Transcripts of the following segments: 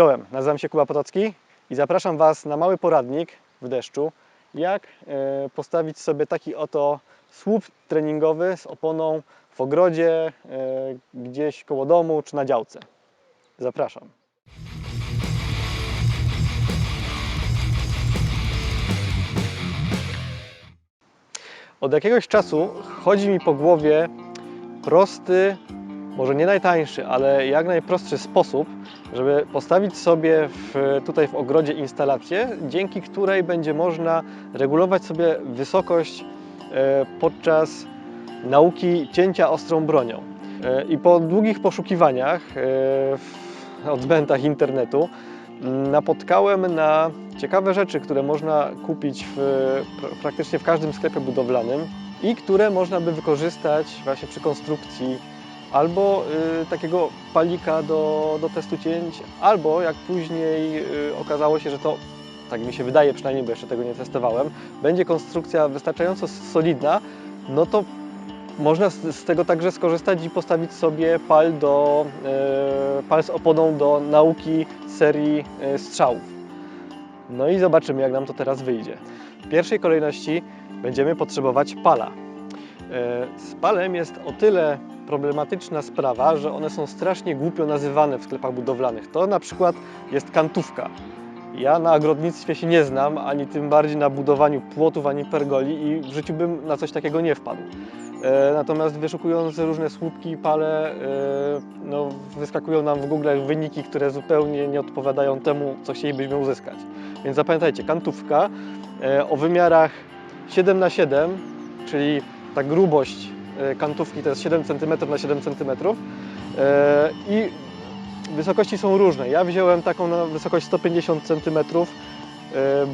Czołem, nazywam się Kuba Potocki i zapraszam Was na mały poradnik w deszczu, jak e, postawić sobie taki oto słup treningowy z oponą w ogrodzie, e, gdzieś koło domu czy na działce. Zapraszam. Od jakiegoś czasu chodzi mi po głowie prosty, może nie najtańszy, ale jak najprostszy sposób, żeby postawić sobie w, tutaj w ogrodzie instalację, dzięki której będzie można regulować sobie wysokość e, podczas nauki cięcia ostrą bronią. E, I po długich poszukiwaniach e, w odbędach internetu napotkałem na ciekawe rzeczy, które można kupić w, pr- praktycznie w każdym sklepie budowlanym i które można by wykorzystać właśnie przy konstrukcji albo y, takiego palika do, do testu cięć, albo jak później y, okazało się, że to, tak mi się wydaje przynajmniej, bo jeszcze tego nie testowałem, będzie konstrukcja wystarczająco solidna, no to można z, z tego także skorzystać i postawić sobie pal, do, y, pal z oponą do nauki serii y, strzałów. No i zobaczymy, jak nam to teraz wyjdzie. W pierwszej kolejności będziemy potrzebować pala. E, Z palem jest o tyle problematyczna sprawa, że one są strasznie głupio nazywane w sklepach budowlanych. To na przykład jest kantówka. Ja na ogrodnictwie się nie znam, ani tym bardziej na budowaniu płotów, ani pergoli i w życiu bym na coś takiego nie wpadł. E, Natomiast wyszukując różne słupki, pale, e, no, wyskakują nam w Google wyniki, które zupełnie nie odpowiadają temu, co chcielibyśmy uzyskać. Więc zapamiętajcie, kantówka o wymiarach 7 na 7 czyli ta grubość e, kantówki to jest 7 cm na 7 cm e, i wysokości są różne. Ja wziąłem taką na wysokość 150 cm, e,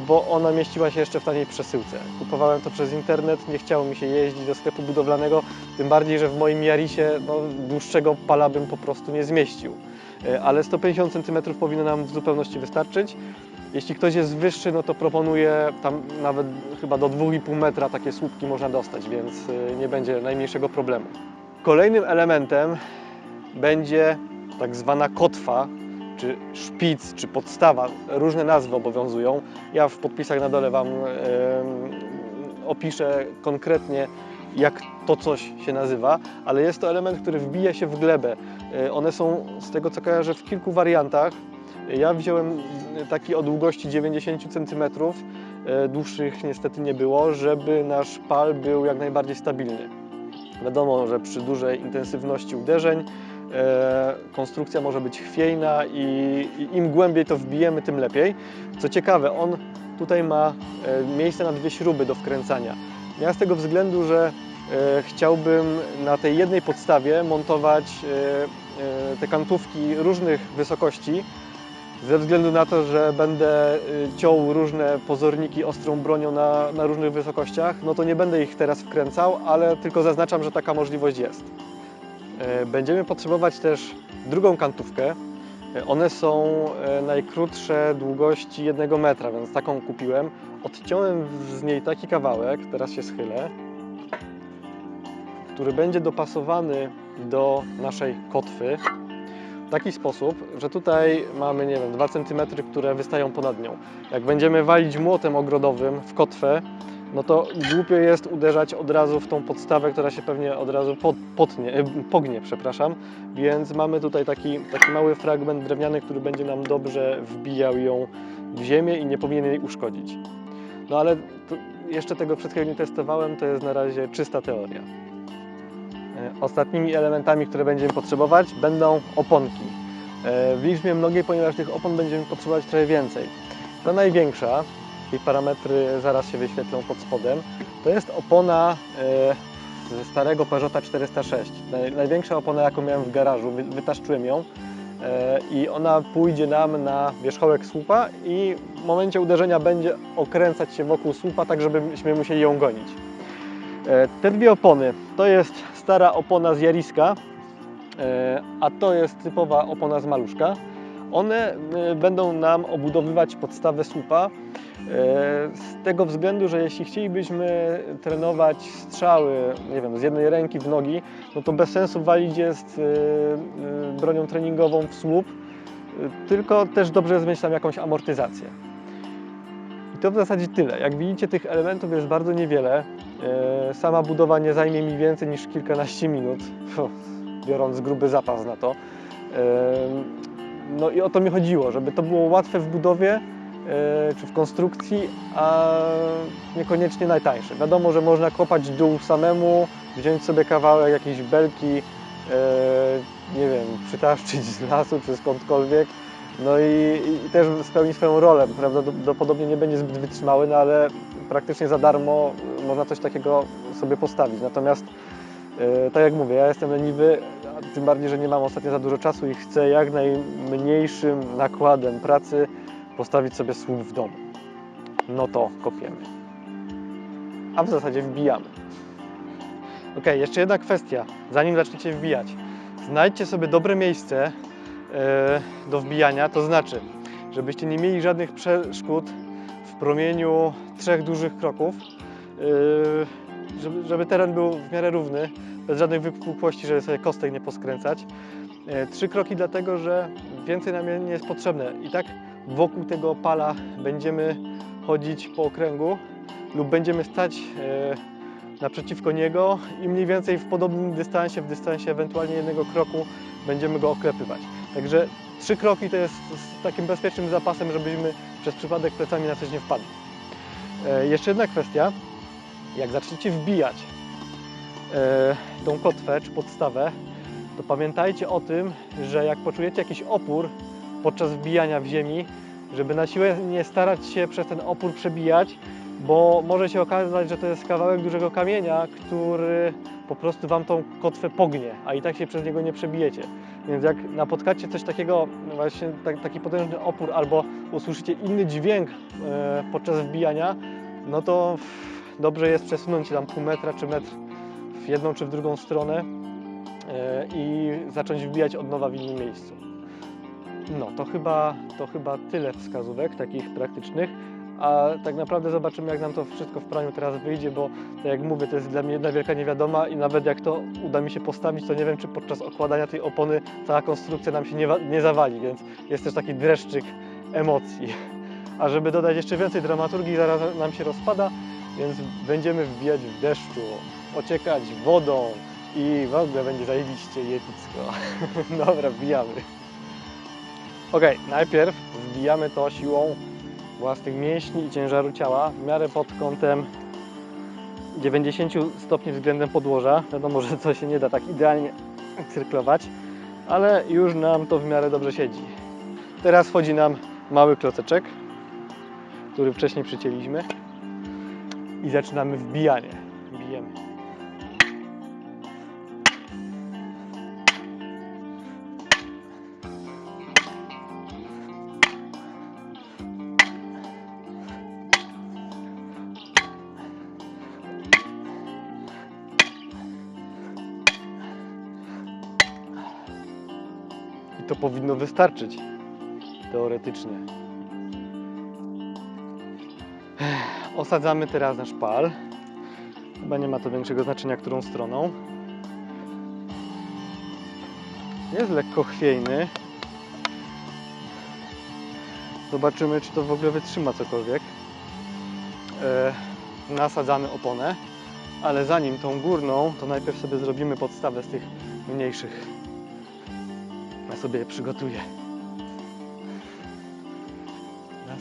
bo ona mieściła się jeszcze w taniej przesyłce. Kupowałem to przez internet, nie chciało mi się jeździć do sklepu budowlanego, tym bardziej, że w moim Jarisie no, dłuższego pala bym po prostu nie zmieścił. Ale 150 cm powinno nam w zupełności wystarczyć. Jeśli ktoś jest wyższy, no to proponuję tam nawet chyba do 2,5 metra takie słupki można dostać, więc y, nie będzie najmniejszego problemu. Kolejnym elementem będzie tak zwana kotwa, czy szpic, czy podstawa. Różne nazwy obowiązują. Ja w podpisach na dole Wam em, opiszę konkretnie, jak to coś się nazywa, ale jest to element, który wbija się w glebę. E, One są, z tego co kojarzę, w kilku wariantach. Ja wziąłem taki o długości 90 cm, e, dłuższych niestety nie było, żeby nasz pal był jak najbardziej stabilny. Wiadomo, że przy dużej intensywności uderzeń e, konstrukcja może być chwiejna i, i im głębiej to wbijemy, tym lepiej. Co ciekawe, on tutaj ma e, miejsce na dwie śruby do wkręcania. Ja z tego względu, że e, chciałbym na tej jednej podstawie montować e, e, te kantówki różnych wysokości, ze względu na to, że będę y, ciął różne pozorniki ostrą bronią na, na różnych wysokościach, no to nie będę ich teraz wkręcał, ale tylko zaznaczam, że taka możliwość jest. E, Będziemy potrzebować też drugą kantówkę. E, One są e, najkrótsze długości jednego metra, więc taką kupiłem. Odciąłem z niej taki kawałek, teraz się schylę, który będzie dopasowany do naszej kotwy taki sposób, że tutaj mamy, nie wiem, 2 cm, które wystają ponad nią. Jak będziemy walić młotem ogrodowym w kotwę, no to głupio jest uderzać od razu w tą podstawę, która się pewnie od razu pot, potnie, e, pognie, przepraszam. Więc mamy tutaj taki, taki mały fragment drewniany, który będzie nam dobrze wbijał ją w ziemię i nie powinien jej uszkodzić. No ale jeszcze tego chwilą nie testowałem, to jest na razie czysta teoria. E, Ostatnimi elementami, które będziemy potrzebować, będą oponki. E, W liczbie mnogiej, ponieważ tych opon będziemy potrzebować trochę więcej. Ta największa, jej parametry zaraz się wyświetlą pod spodem, to jest opona e, ze starego Peugeota 406. Naj- Największa opona, jaką miałem w garażu, wy- wytaszczyłem ją i ona pójdzie nam na wierzchołek słupa i w momencie uderzenia będzie okręcać się wokół słupa, tak żebyśmy musieli ją gonić. Te dwie opony to jest stara opona z Jariska, e, a to jest typowa opona z Maluszka. One e, będą nam obudowywać podstawę słupa e, z tego względu, że jeśli chcielibyśmy trenować strzały, nie wiem, z jednej ręki w nogi, no to bez sensu walić jest bronią treningową w słup, tylko też dobrze jest mieć tam jakąś amortyzację. I to w zasadzie tyle. Jak widzicie, tych elementów jest bardzo niewiele. E, Sama budowa nie zajmie mi więcej niż kilkanaście minut, biorąc gruby zapas na to. E, No i o to mi chodziło, żeby to było łatwe w budowie e, czy w konstrukcji, a niekoniecznie najtańsze. Wiadomo, że można kopać dół samemu, wziąć sobie kawałek jakiejś belki, nie wiem, przytaszczyć z lasu czy skądkolwiek. No i, i też spełni swoją rolę. Prawdopodobnie nie będzie zbyt wytrzymały, no ale praktycznie za darmo można coś takiego sobie postawić. Natomiast e, tak jak mówię, ja jestem leniwy, tym bardziej, że nie mam ostatnio za dużo czasu i chcę jak najmniejszym nakładem pracy postawić sobie słup w domu. No to kopiemy. A w zasadzie wbijamy. Ok, jeszcze jedna kwestia, zanim zaczniecie wbijać. Znajdźcie sobie dobre miejsce do wbijania, to znaczy, żebyście nie mieli żadnych przeszkód w promieniu trzech dużych kroków, e, żeby, żeby teren był w miarę równy, bez żadnych wypukłości, żeby sobie kostek nie poskręcać. E, Trzy kroki dlatego, że więcej nam nie jest potrzebne. I tak wokół tego pala będziemy chodzić po okręgu lub będziemy stać e, naprzeciwko niego i mniej więcej w podobnym dystansie, w dystansie ewentualnie jednego kroku będziemy go oklepywać. Także trzy kroki to jest z takim bezpiecznym zapasem, żebyśmy przez przypadek plecami na coś nie wpadli. E, Jeszcze jedna kwestia. Jak zaczniecie wbijać e, tą kotwę czy podstawę, to pamiętajcie o tym, że jak poczujecie jakiś opór podczas wbijania w ziemi, żeby na siłę nie starać się przez ten opór przebijać, bo może się okazać, że to jest kawałek dużego kamienia, który po prostu Wam tą kotwę pognie, a i tak się przez niego nie przebijecie. Więc jak napotkacie coś takiego, właśnie tak, taki potężny opór, albo usłyszycie inny dźwięk e, podczas wbijania, no to dobrze jest przesunąć się tam pół metra czy metr w jedną czy w drugą stronę e, i zacząć wbijać od nowa w innym miejscu. No, to chyba, to chyba tyle wskazówek takich praktycznych. A tak naprawdę zobaczymy, jak nam to wszystko w praniu teraz wyjdzie, bo tak jak mówię, to jest dla mnie jedna wielka niewiadoma i nawet jak to uda mi się postawić, to nie wiem, czy podczas okładania tej opony cała konstrukcja nam się nie, nie zawali, więc jest też taki dreszczyk emocji. A żeby dodać jeszcze więcej dramaturgii, zaraz nam się rozpada, więc będziemy wbijać w deszczu, ociekać wodą i w ogóle będzie zajebiście i epicko. Dobra, wbijamy. Ok, najpierw wbijamy to siłą własnych mięśni i ciężaru ciała w miarę pod kątem 90 stopni względem podłoża. Wiadomo, że to się nie da tak idealnie cyrklować, ale już nam to w miarę dobrze siedzi. Teraz wchodzi nam mały kloceczek, który wcześniej przycięliśmy i zaczynamy wbijanie. Powinno wystarczyć. Teoretycznie. Osadzamy teraz nasz pal. Chyba nie ma to większego znaczenia, którą stroną. Jest lekko chwiejny. Zobaczymy, czy to w ogóle wytrzyma cokolwiek. E, nasadzamy oponę, ale zanim tą górną, to najpierw sobie zrobimy podstawę z tych mniejszych. Ja sobie je przygotuję. Raz.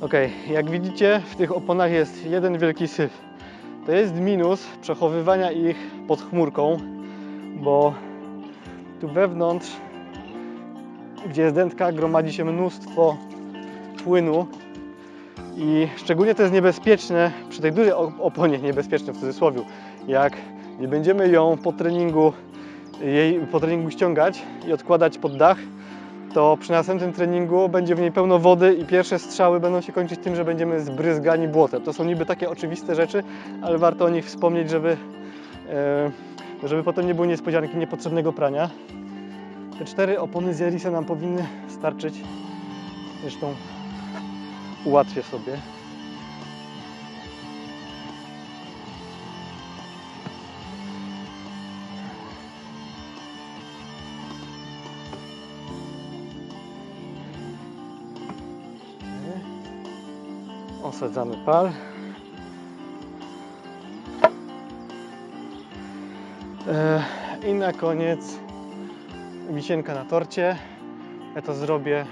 Ok, jak widzicie, w tych oponach jest jeden wielki syf. To jest minus przechowywania ich pod chmurką, bo tu wewnątrz, gdzie jest dętka, gromadzi się mnóstwo płynu i szczególnie to jest niebezpieczne przy tej dużej op- oponie, niebezpieczne w cudzysłowie, jak nie będziemy ją po treningu jej po treningu ściągać i odkładać pod dach, to przy następnym treningu będzie w niej pełno wody i pierwsze strzały będą się kończyć tym, że będziemy zbryzgani błotem. To są niby takie oczywiste rzeczy, ale warto o nich wspomnieć, żeby, e, żeby potem nie było niespodzianki niepotrzebnego prania. Te cztery opony z Jarisa nam powinny starczyć. Zresztą ułatwię sobie. Osadzamy pal. E, I na koniec wisienka na torcie. Ja to zrobię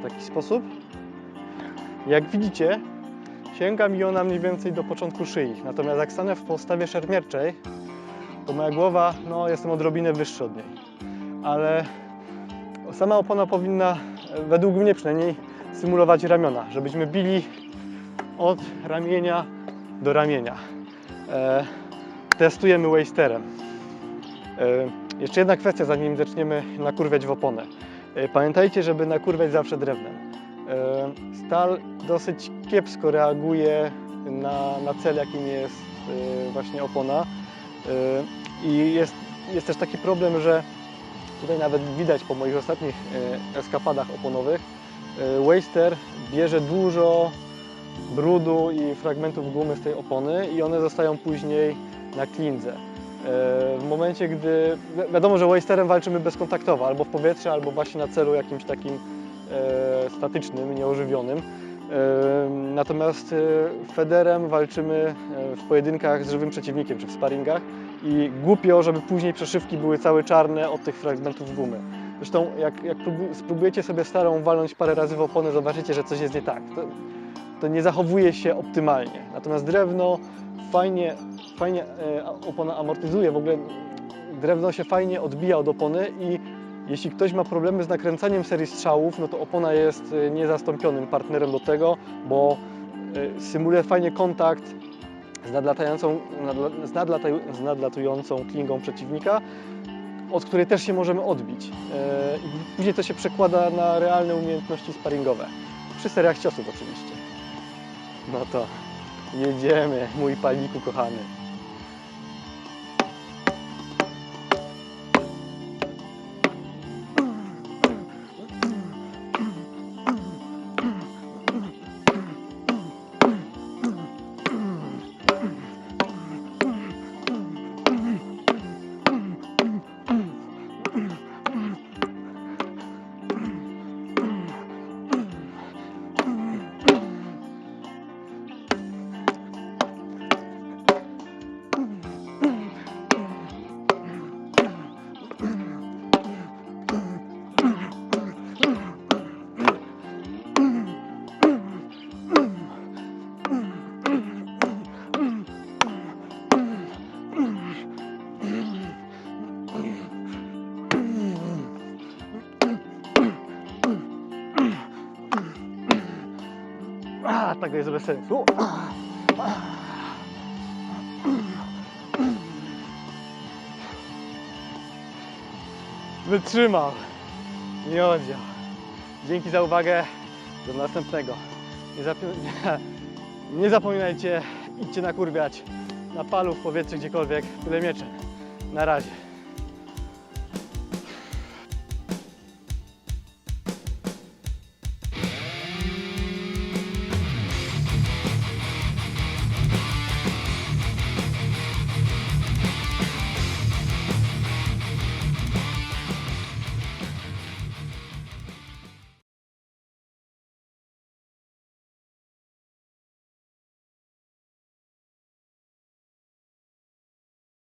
w taki sposób. Jak widzicie, sięga mi ona mniej więcej do początku szyi. Natomiast jak stanę w postawie szermierczej, to moja głowa, no jestem odrobinę wyższy od niej. Ale sama opona powinna, według mnie przynajmniej, symulować ramiona, żebyśmy bili od ramienia do ramienia. E, testujemy wasterem. E, jeszcze jedna kwestia, zanim zaczniemy nakurwiać w oponę. E, pamiętajcie, żeby nakurwiać zawsze drewnem. E, stal dosyć kiepsko reaguje na, na cel, jakim jest e, właśnie opona. E, I jest, jest też taki problem, że tutaj nawet widać po moich ostatnich e, eskapadach oponowych, Waster bierze dużo brudu i fragmentów gumy z tej opony i one zostają później na klindze. E, W momencie, gdy wi- wiadomo, że Wasterem walczymy bezkontaktowo, albo w powietrzu, albo właśnie na celu jakimś takim e, statycznym, nieożywionym. E, Natomiast e, Federem walczymy e, w pojedynkach z żywym przeciwnikiem czy w sparingach i głupio, żeby później przeszywki były całe czarne od tych fragmentów gumy. Zresztą jak, jak próbu- spróbujecie sobie starą walnąć parę razy w oponę, zobaczycie, że coś jest nie tak. To, to nie zachowuje się optymalnie. Natomiast drewno fajnie, fajnie e, opona amortyzuje, w ogóle drewno się fajnie odbija od opony i jeśli ktoś ma problemy z nakręcaniem serii strzałów, no to opona jest e, niezastąpionym partnerem do tego, bo e, symuluje fajnie kontakt z, nadlatającą, nadla, z nadlatującą klingą przeciwnika, od której też się możemy odbić. E, później to się przekłada na realne umiejętności sparingowe. Przy seriach ciosów oczywiście. No to jedziemy, mój paliku kochany. A, tak jest bez sensu. Wytrzymał. Nie oddział. Dzięki za uwagę. Do następnego. Nie, zapi- nie zapominajcie, idźcie nakurwiać na palu, w powietrze, gdziekolwiek. Tyle miecze. Na razie.